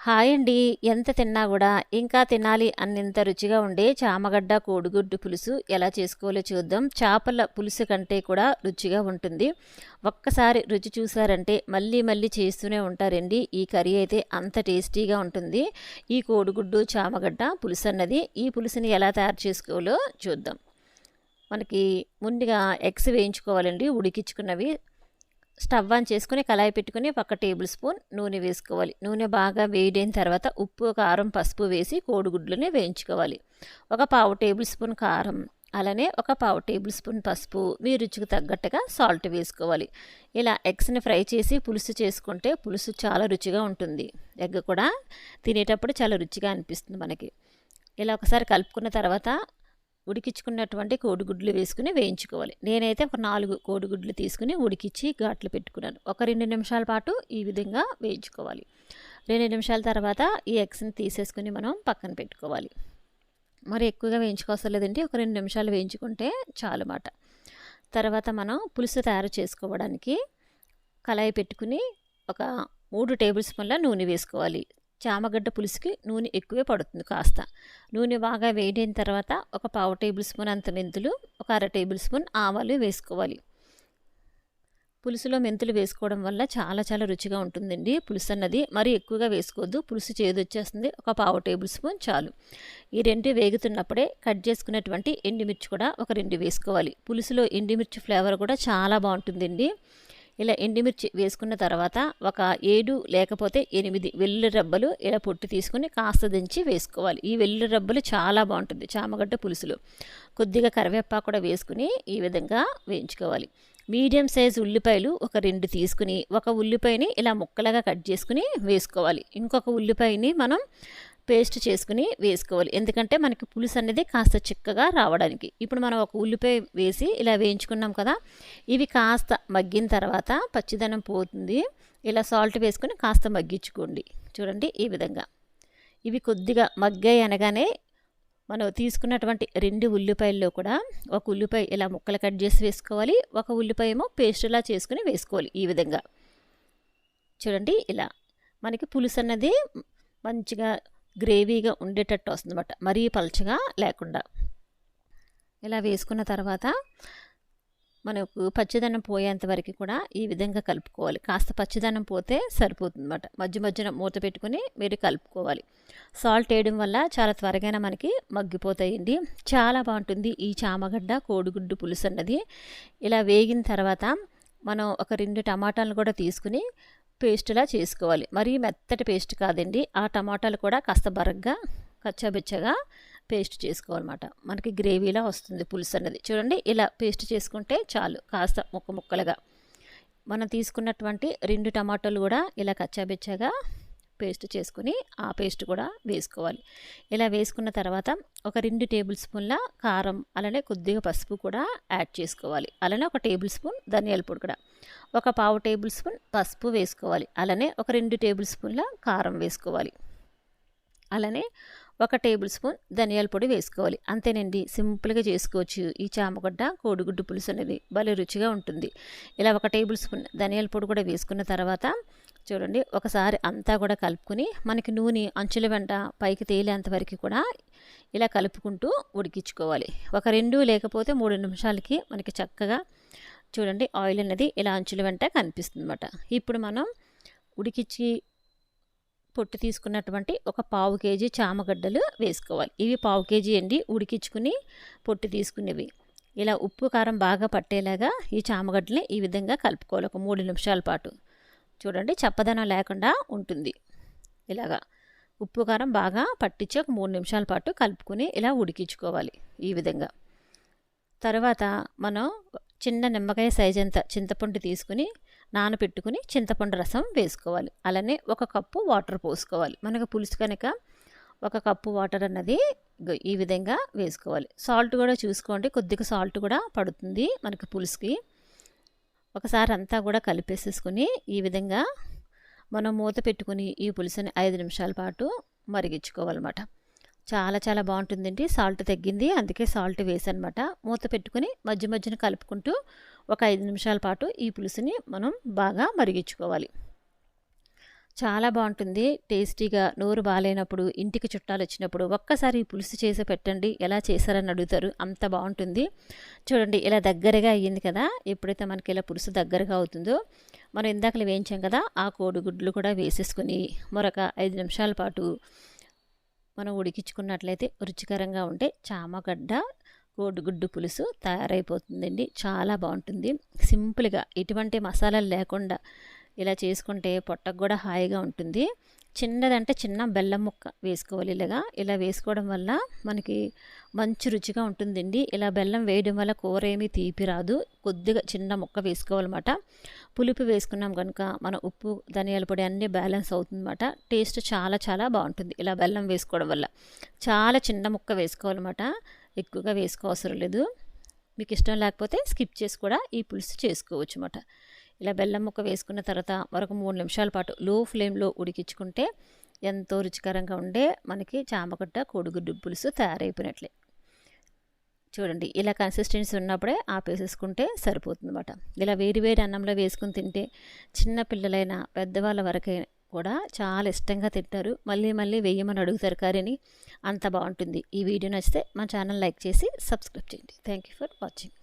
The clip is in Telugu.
హాయ్ అండి ఎంత తిన్నా కూడా ఇంకా తినాలి అన్నంత రుచిగా ఉండే చామగడ్డ కోడిగుడ్డు పులుసు ఎలా చేసుకోవాలో చూద్దాం. చేపల పులుసు కంటే కూడా రుచిగా ఉంటుంది. ఒక్కసారి రుచి చూసారంటే మళ్ళీ మళ్ళీ చేస్తూనే ఉంటారండి. ఈ కర్రీ అయితే అంత టేస్టీగా ఉంటుంది. ఈ కోడిగుడ్డు చామగడ్డ పులుసు అన్నది ఈ పులుసుని ఎలా తయారు చేసుకోవాలో చూద్దాం. మనకి ముందుగా ఎగ్స్ వేయించుకోవాలండి. ఉడికించుకున్నవి స్టవ్ ఆన్ చేసుకుని కళాయి పెట్టుకుని ఒక టేబుల్ స్పూన్ నూనె వేసుకోవాలి. నూనె బాగా వేడైన తర్వాత ఉప్పు కారం పసుపు వేసి కోడిగుడ్లని వేయించుకోవాలి. ఒక పావు టేబుల్ స్పూన్ కారం అలానే ఒక పావు టేబుల్ స్పూన్ పసుపు మీ రుచికి తగ్గట్టుగా సాల్ట్ వేసుకోవాలి. ఇలా ఎగ్స్ని ఫ్రై చేసి పులుసు చేసుకుంటే పులుసు చాలా రుచిగా ఉంటుంది. ఎగ్ కూడా తినేటప్పుడు చాలా రుచిగా అనిపిస్తుంది మనకి. ఇలా ఒకసారి కలుపుకున్న తర్వాత ఉడికించుకున్నటువంటి కోడిగుడ్లు వేసుకుని వేయించుకోవాలి. నేనైతే ఒక నాలుగు కోడిగుడ్లు తీసుకుని ఉడికించి ఘాట్లు పెట్టుకున్నాను. ఒక రెండు నిమిషాల పాటు ఈ విధంగా వేయించుకోవాలి. రెండు నిమిషాల తర్వాత ఈ ఎగ్స్ని తీసేసుకుని మనం పక్కన పెట్టుకోవాలి. మరి ఎక్కువగా వేయించుకోవసరం లేదండి. ఒక రెండు నిమిషాలు వేయించుకుంటే చాలు మాట తర్వాత మనం పులుసు తయారు చేసుకోవడానికి కళాయి పెట్టుకుని ఒక మూడు టేబుల్ స్పూన్ల నూనె వేసుకోవాలి. చామగడ్డ పులుసుకి నూనె ఎక్కువే పడుతుంది కాస్త. నూనె బాగా వేడైన తర్వాత ఒక పావు టేబుల్ స్పూన్ అంత మెంతులు ఒక అర టేబుల్ స్పూన్ ఆవాలు వేసుకోవాలి. పులుసులో మెంతులు వేసుకోవడం వల్ల చాలా చాలా రుచిగా ఉంటుందండి పులుసు అన్నది. మరీ ఎక్కువగా వేసుకోవద్దు పులుసు చేదు వచ్చేస్తుంది ఒక పావు టేబుల్ స్పూన్ చాలు. ఈ రెండు వేగుతున్నప్పుడే కట్ చేసుకున్నటువంటి ఎండుమిర్చి కూడా ఒక రెండు వేసుకోవాలి. పులుసులో ఎండుమిర్చి ఫ్లేవర్ కూడా చాలా బాగుంటుందండి. ఇలా ఎండుమిర్చి వేసుకున్న తర్వాత ఒక ఏడు లేకపోతే ఎనిమిది వెల్లుల్లి రబ్బలు ఇలా పొట్టు తీసుకుని కాస్త దించి వేసుకోవాలి. ఈ వెల్లుల్లి రబ్బలు చాలా బాగుంటుంది. చామగడ్డ పులుసులు. కొద్దిగా కరివేపాకు కూడా వేసుకుని ఈ విధంగా వేయించుకోవాలి. మీడియం సైజ్ ఉల్లిపాయలు ఒక రెండు తీసుకుని ఒక ఉల్లిపాయని ఇలా ముక్కలుగా కట్ చేసుకుని వేసుకోవాలి. ఇంకొక ఉల్లిపాయని మనం పేస్ట్ చేసుకుని వేసుకోవాలి. ఎందుకంటే మనకి పులుసు అనేది కాస్త చిక్కగా రావడానికి. ఇప్పుడు మనం ఒక ఉల్లిపాయ వేసి ఇలా వేయించుకున్నాం కదా ఇవి కాస్త మగ్గిన తర్వాత పచ్చిదనం పోతుంది. ఇలా సాల్ట్ వేసుకొని కాస్త మగ్గించుకోండి. చూడండి ఈ విధంగా. ఇవి కొద్దిగా మగ్గాయి అనగానే మనం తీసుకున్నటువంటి రెండు ఉల్లిపాయల్లో కూడా ఒక ఉల్లిపాయ ఇలా ముక్కలు కట్ చేసి వేసుకోవాలి. ఒక ఉల్లిపాయ ఏమో పేస్టులా చేసుకుని వేసుకోవాలి ఈ విధంగా. చూడండి ఇలా. మనకి పులుసు అన్నది మంచిగా గ్రేవీగా ఉండేటట్టు వస్తుందన్నమాట. మరీ పలచగా లేకుండా. ఇలా వేసుకున్న తర్వాత మనకు పచ్చిదనం పోయేంత వరకు కూడా ఈ విధంగా కలుపుకోవాలి. కాస్త పచ్చిదనం పోతే సరిపోతుందన్నమాట. మధ్య మధ్యన మూత పెట్టుకుని మీరు కలుపుకోవాలి. సాల్ట్ వేయడం వల్ల చాలా త్వరగానే మనకి మగ్గిపోతాయండి. చాలా బాగుంటుంది ఈ చామగడ్డ కోడిగుడ్డు పులుసు అన్నది ఇలా వేగిన తర్వాత మనం ఒక రెండు టమాటాలను కూడా తీసుకుని పేస్ట్లా చేసుకోవాలి. మరీ మెత్తటి పేస్ట్ కాదండి. ఆ టమాటాలు కూడా కాస్త బరగ్గా కచ్చాబిచ్చగా పేస్ట్ చేసుకోవాలన్నమాట. మనకి గ్రేవీలా వస్తుంది పులుసు అన్నది చూడండి ఇలా పేస్ట్ చేసుకుంటే చాలు. కాస్త ముక్క ముక్కలుగా. మనం తీసుకున్నటువంటి రెండు టమాటాలు కూడా ఇలా కచ్చాబిచ్చగా పేస్ట్ చేసుకుని ఆ పేస్ట్ కూడా వేసుకోవాలి. ఇలా వేసుకున్న తర్వాత ఒక రెండు టేబుల్ స్పూన్ల కారం అలానే కొద్దిగా పసుపు కూడా యాడ్ చేసుకోవాలి. అలానే ఒక టేబుల్ స్పూన్ ధనియాల పొడి కూడా ఒక పావు టేబుల్ స్పూన్ పసుపు వేసుకోవాలి. అలానే ఒక రెండు టేబుల్ స్పూన్ల కారం వేసుకోవాలి. అలానే ఒక టేబుల్ స్పూన్ ధనియాల పొడి వేసుకోవాలి. అంతేనండి సింపుల్గా చేసుకోవచ్చు. ఈ చామగడ్డ కోడిగుడ్డు పులుసు అనేది భలే రుచిగా ఉంటుంది. ఇలా ఒక టేబుల్ స్పూన్ ధనియాల పొడి కూడా వేసుకున్న తర్వాత చూడండి ఒకసారి అంతా కూడా కలుపుకొని మనకి నూనె అంచుల వెంట పైకి తేలేంత వరకు కూడా ఇలా కలుపుకుంటూ ఉడికించుకోవాలి. ఒక రెండు లేకపోతే మూడు నిమిషాలకి మనకి చక్కగా చూడండి ఆయిల్ అనేది ఇలా అంచుల వెంట కనిపిస్తుంది అనమాట ఇప్పుడు మనం ఉడికించి పొట్టు తీసుకున్నటువంటి ఒక పావు కేజీ చామగడ్డలు వేసుకోవాలి. ఇవి పావు కేజీ అండి ఉడికించుకుని పొట్టు తీసుకునేవి. ఇలా ఉప్పు కారం బాగా పట్టేలాగా ఈ చామగడ్డని ఈ విధంగా కలుపుకోవాలి ఒక మూడు నిమిషాల పాటు. చూడండి చప్పదనం లేకుండా ఉంటుంది. ఇలాగా ఉప్పు కారం బాగా పట్టించి ఒక మూడు నిమిషాల పాటు కలుపుకొని ఇలా ఉడికించుకోవాలి ఈ విధంగా. తర్వాత మనం చిన్న నిమ్మకాయ సైజ్ అంత చింతపండు తీసుకుని నానబెట్టుకుని చింతపండు రసం వేసుకోవాలి. అలానే ఒక కప్పు వాటర్ పోసుకోవాలి. మనకు పులుసు కనుక ఒక కప్పు వాటర్ అన్నది ఈ విధంగా వేసుకోవాలి. సాల్ట్ కూడా చూసుకోండి. కొద్దిగా సాల్ట్ కూడా పడుతుంది మనకి పులుసుకి. ఒకసారి అంతా కూడా కలిపేసేసుకుని ఈ విధంగా మనం మూత పెట్టుకుని ఈ పులుసుని ఐదు నిమిషాల పాటు మరిగించుకోవాలన్నమాట. చాలా చాలా బాగుంటుందండి. సాల్ట్ తగ్గింది. అందుకే సాల్ట్ వేసనమాట మూత పెట్టుకుని మధ్య మధ్యన కలుపుకుంటూ ఒక ఐదు నిమిషాల పాటు ఈ పులుసుని మనం బాగా మరిగించుకోవాలి. చాలా బాగుంటుంది. టేస్టీగా నోరు బాగాలేనప్పుడు ఇంటికి చుట్టాలు వచ్చినప్పుడు ఒక్కసారి పులుసు చేసి పెట్టండి. ఎలా చేశారని అడుగుతారు. అంత బాగుంటుంది. చూడండి ఇలా దగ్గరగా అయ్యింది కదా. ఎప్పుడైతే మనకి ఇలా పులుసు దగ్గరగా అవుతుందో మనం ఇందాకలు వేయించాం కదా ఆ కోడిగుడ్లు కూడా వేసేసుకుని మరొక ఐదు నిమిషాల పాటు మనం ఉడికించుకున్నట్లయితే రుచికరంగా ఉంటే చామగడ్డ కోడిగుడ్డు పులుసు తయారైపోతుందండి. చాలా బాగుంటుంది. సింపుల్గా ఎటువంటి మసాలాలు లేకుండా ఇలా చేసుకుంటే పొట్టకు కూడా హాయిగా ఉంటుంది. చిన్నదంటే చిన్న బెల్లం ముక్క వేసుకోవాలి ఇలాగా. ఇలా వేసుకోవడం వల్ల మనకి మంచి రుచిగా ఉంటుందండి. ఇలా బెల్లం వేయడం వల్ల కూర ఏమీ తీపి రాదు. కొద్దిగా చిన్న ముక్క వేసుకోవాలన్నమాట. పులుపు వేసుకున్నాం కనుక మన ఉప్పు ధనియాల పొడి అన్నీ బ్యాలెన్స్ అవుతుందన్నమాట. టేస్ట్ చాలా చాలా బాగుంటుంది ఇలా బెల్లం వేసుకోవడం వల్ల. చాలా చిన్న ముక్క వేసుకోవాలన్నమాట. ఎక్కువగా వేసుకోవసరం లేదు. మీకు ఇష్టం లేకపోతే స్కిప్ చేసి కూడా ఈ పులుసు చేసుకోవచ్చు అన్నమాట ఇలా బెల్లం ముక్క వేసుకున్న తర్వాత మరొక మూడు నిమిషాల పాటు లో ఫ్లేమ్లో ఉడికించుకుంటే ఎంతో రుచికరంగా ఉండే మనకి చామగడ్డ కోడిగుడ్డు పులుసు తయారైపోయినట్లే. చూడండి ఇలా కన్సిస్టెన్సీ ఉన్నప్పుడే ఆపేసేసుకుంటే సరిపోతుందన్నమాట. ఇలా వేరు వేరు అన్నంలో వేసుకుని తింటే చిన్న పిల్లలైనా పెద్దవాళ్ళ వరకే కూడా చాలా ఇష్టంగా తింటారు. మళ్ళీ మళ్ళీ వెయ్యమని అడుగుతారు కర్రీని అంత బాగుంటుంది. ఈ వీడియో నచ్చితే మా ఛానల్ లైక్ చేసి సబ్స్క్రైబ్ చేయండి. Thank you for watching